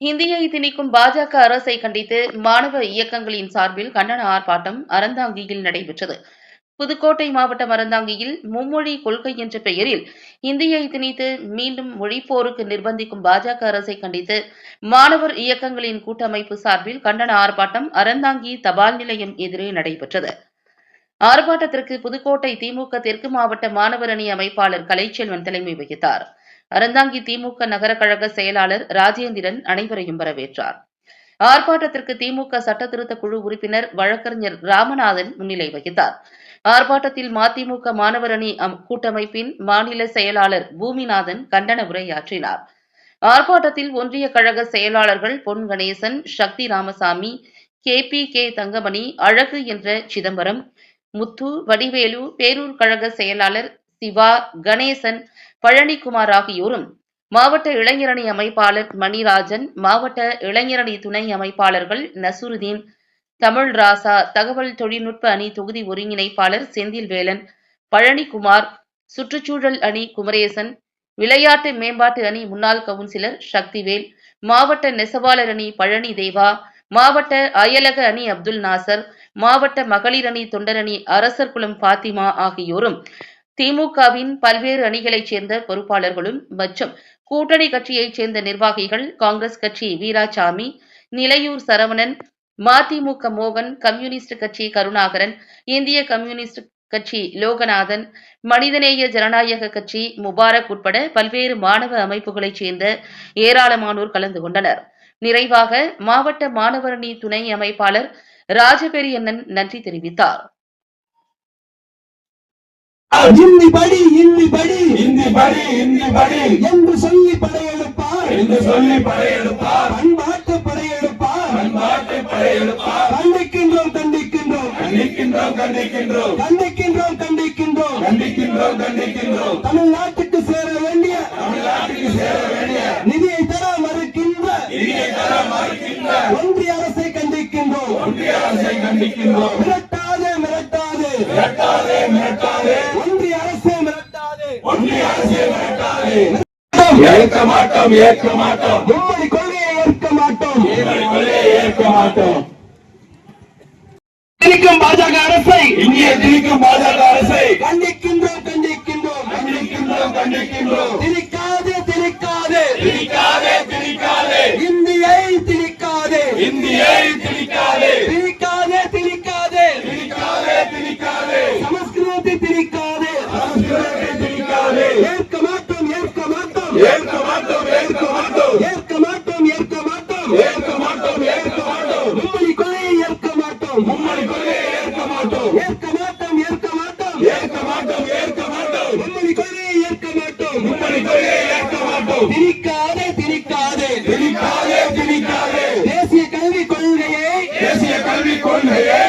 இந்தியை திணிக்கும் பாஜக அரசை கண்டித்து மாணவ இயக்கங்களின் சார்பில் கண்டன ஆர்ப்பாட்டம் அறந்தாங்கியில் நடைபெற்றது. புதுக்கோட்டை மாவட்டம் அறந்தாங்கியில் மும்மொழி கொள்கை என்ற பெயரில் இந்தியை திணித்து மீண்டும் மொழிப்போருக்கு நிர்பந்திக்கும் பாஜக அரசை கண்டித்து மாணவர் இயக்கங்களின் கூட்டமைப்பு சார்பில் கண்டன ஆர்ப்பாட்டம் அறந்தாங்கி தபால் நிலையம் எதிரே நடைபெற்றது. ஆர்ப்பாட்டத்திற்கு புதுக்கோட்டை திமுக தெற்கு மாவட்ட மாணவர் அணி அமைப்பாளர் கலைச்செல்வன் தலைமை வகித்தார். அறந்தாங்கி திமுக நகர கழக செயலாளர் ராஜேந்திரன் அனைவரையும் வரவேற்றார். ஆர்ப்பாட்டத்திற்கு திமுக சட்டத்திருத்த குழு உறுப்பினர் வழக்கறிஞர் ராமநாதன் முன்னிலை வகித்தார். ஆர்ப்பாட்டத்தில் மதிமுக மாணவர் அணி கூட்டமைப்பின் மாநில செயலாளர் பூமிநாதன் கண்டன உரையாற்றினார். ஆர்ப்பாட்டத்தில் ஒன்றிய கழக செயலாளர்கள் Pon Ganesan Sakthi Ramasamy K P K Thangamani Azhagu என்ற சிதம்பரம் முத்து வடிவேலு பேரூர் கழக செயலாளர் சிவா கணேசன் பழனிக்குமார் ஆகியோரும் மாவட்ட இளைஞரணி அமைப்பாளர் மணிராஜன் மாவட்ட இளைஞரணி துணை அமைப்பாளர்கள் நசுருதீன் தமிழ் ராசா தகவல் தொழில்நுட்ப அணி தொகுதி ஒருங்கிணைப்பாளர் செந்தில்வேலன் பழனிக்குமார் சுற்றுச்சூழல் அணி குமரேசன் விளையாட்டு மேம்பாட்டு அணி முன்னாள் கவுன்சிலர் சக்திவேல் மாவட்ட நெசவாளர் அணி பழனி தேவா மாவட்ட அயலக அணி அப்துல் நாசர் மாவட்ட மகளிர் அணி தொண்டரணி அரசர்குளம் பாத்திமா ஆகியோரும் திமுகவின் பல்வேறு அணிகளைச் சேர்ந்த பொறுப்பாளர்களும் மற்றும் கூட்டணி கட்சியைச் சேர்ந்த நிர்வாகிகள் காங்கிரஸ் கட்சி வீராசாமி நிலையூர் சரவணன் மதிமுக மோகன் கம்யூனிஸ்ட் கட்சி கருணாகரன் இந்திய கம்யூனிஸ்ட் கட்சி லோகநாதன் மனிதநேய ஜனநாயக கட்சி முபாரக் உட்பட பல்வேறு மாணவ அமைப்புகளைச் சேர்ந்த ஏராளமானோர் கலந்து கொண்டனர். நிறைவாக மாவட்ட மாணவரணி துணை அமைப்பாளர் ராஜபெரியண்ணன் நன்றி தெரிவித்தார். இந்தி படி இந்தி படி. இந்தி படி இந்தி படி. என்று சொல்லி படையெடுப்பார். என்று சொல்லி படையெடுப்பார். பண்பாட்டு படையெடுப்பார். பண்பாட்டை படையெடுப்பார். கண்டிக்கின்றோம் கண்டிக்கின்றோம். கண்டிக்கின்றோம் கண்டிக்கின்றோம். கண்டிக்கின்றோம் கண்டிக்கின்றோம். கண்டிக்கின்றோம் கண்டிக்கின்றோம். தமிழ்நாட்டுக்கு சேர வேண்டிய தமிழ்நாட்டுக்கு சேர வேண்டிய நிதியை தர மறுக்கின்ற நிதியை தர மறுக்கின்ற ஒன்றிய அரசை கண்டிக்கின்றோம். ஒன்றிய அரசை கண்டிக்கின்றோம். மிரட்டாதே மிரட்டாதே ஒன்றிய அரசை மிரட்டாதே. ஒன்றிய அரசை மிரட்டாதே. ஏற்க மாட்டோம் ஏற்க மாட்டோம். மும்மொழி கொள்கையை ஏற்க மாட்டோம். உங்களை கொள்ளையை ஏற்க மாட்டோம். திணிக்கும் பாஜக அரசை. இந்திய திணிக்கும் பாஜக அரசை. கண்டிக்கின்றோம் கண்டிக்கின்றோம். கண்டிக்கின்றோம் கண்டிக்கின்றோம். திணிக்காதே திணிக்காதே. திணிக்காதே திணிக்காதே. இந்தியை திணிக்காதே. இந்தியை திணிக்காதே திணிக்காதே திணிக்காதே திணிக்காதே திணிக்காதே சமஸ்கிருதத்தை திணிக்காதே ஏற்க மாட்டோம் ஏற்க மாட்டோம் ஏற்க மாட்டோம். ஏற்க மாட்டோம் ஏற்க மாட்டோம். ஏற்க மாட்டோம் ஏற்க மாட்டோம் ஏற்க மாட்டோம் மும்மணி கொலையை ஏற்க மாட்டோம். மும்மணி கொலையை ஏற்க மாட்டோம் ஏற்க மாட்டோம். ஏற்க மாட்டோம் ஏற்க மாட்டோம் ஏற்க மாட்டோம் மும்மணி கொலையை ஏற்க மாட்டோம். மும்மணி கொலையை ஏற்க மாட்டோம் திணிக்காதே திணிக்காதே திணிக்காதே திணிக்காதே. தேசிய கல்விக் கொள்கையை தேசிய கல்விக் கொள்கையை